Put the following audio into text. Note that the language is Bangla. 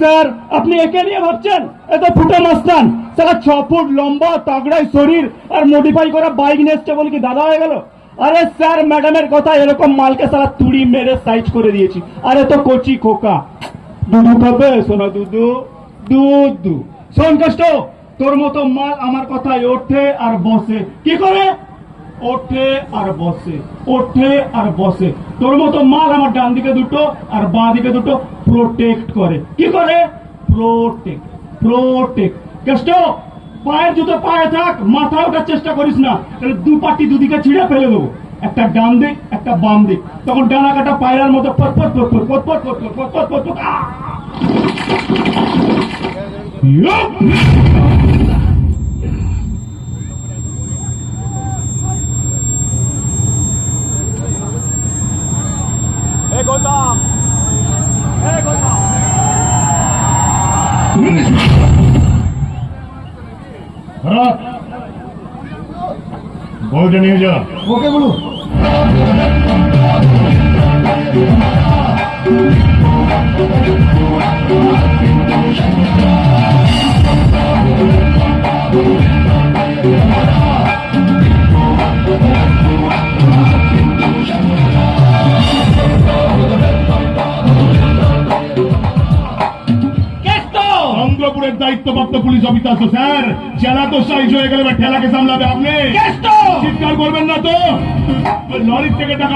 স্যার, আপনি একে নিয়ে ভাবছেন? এত ফুটো মাস্তান। সারা ছ ফুট লম্বা তাগড়াই শরীর আর মডিফাই করা বাইক নিয়ে কি দাদা হয়ে গেল? আরে স্যার ম্যাডামের কথা এরকম মালকে সারা তুড়ি মেরে সাইজ করে দিয়েছি। আরে তো কচি খোকা। দুধু খাবে? সোনা দুধু। দুধ দু। শোন কষ্ট, তোর মতো মাল আমার কথায় ওঠে আর বসে। কি করে? ওঠে আর বসে ওঠে আর বসে তোর মতো মাল আমার ডান দিকে দুটো আর বাঁ দিকে দুটো প্রোটেক্ট করে কি করে প্রোটেক্ট প্রোটেক্ট কেষ্ট পায়ের জুতো পায়ে থাক মাথা ওঠার চেষ্টা করিস না তাহলে দু পাটি দুদিকে ছিঁড়ে ফেলে দেবো একটা ডান দিক একটা বাম দিক তখন ডানা কাটা পায়রার মতো পটপট পটপট পটপট পটপট পটপট পটপট બોર્ડ ન્યૂઝ ઓકે બોલો Thank you. ওকে দায়িত্বপ্রাপ্ত পুলিশ অফিসার তো স্যার। জেলা তো সাইজ হয়ে গেলে ঠেলাকে সামলাবে আপনি। চিৎকার করবেন না তো। লরির থেকে টাকা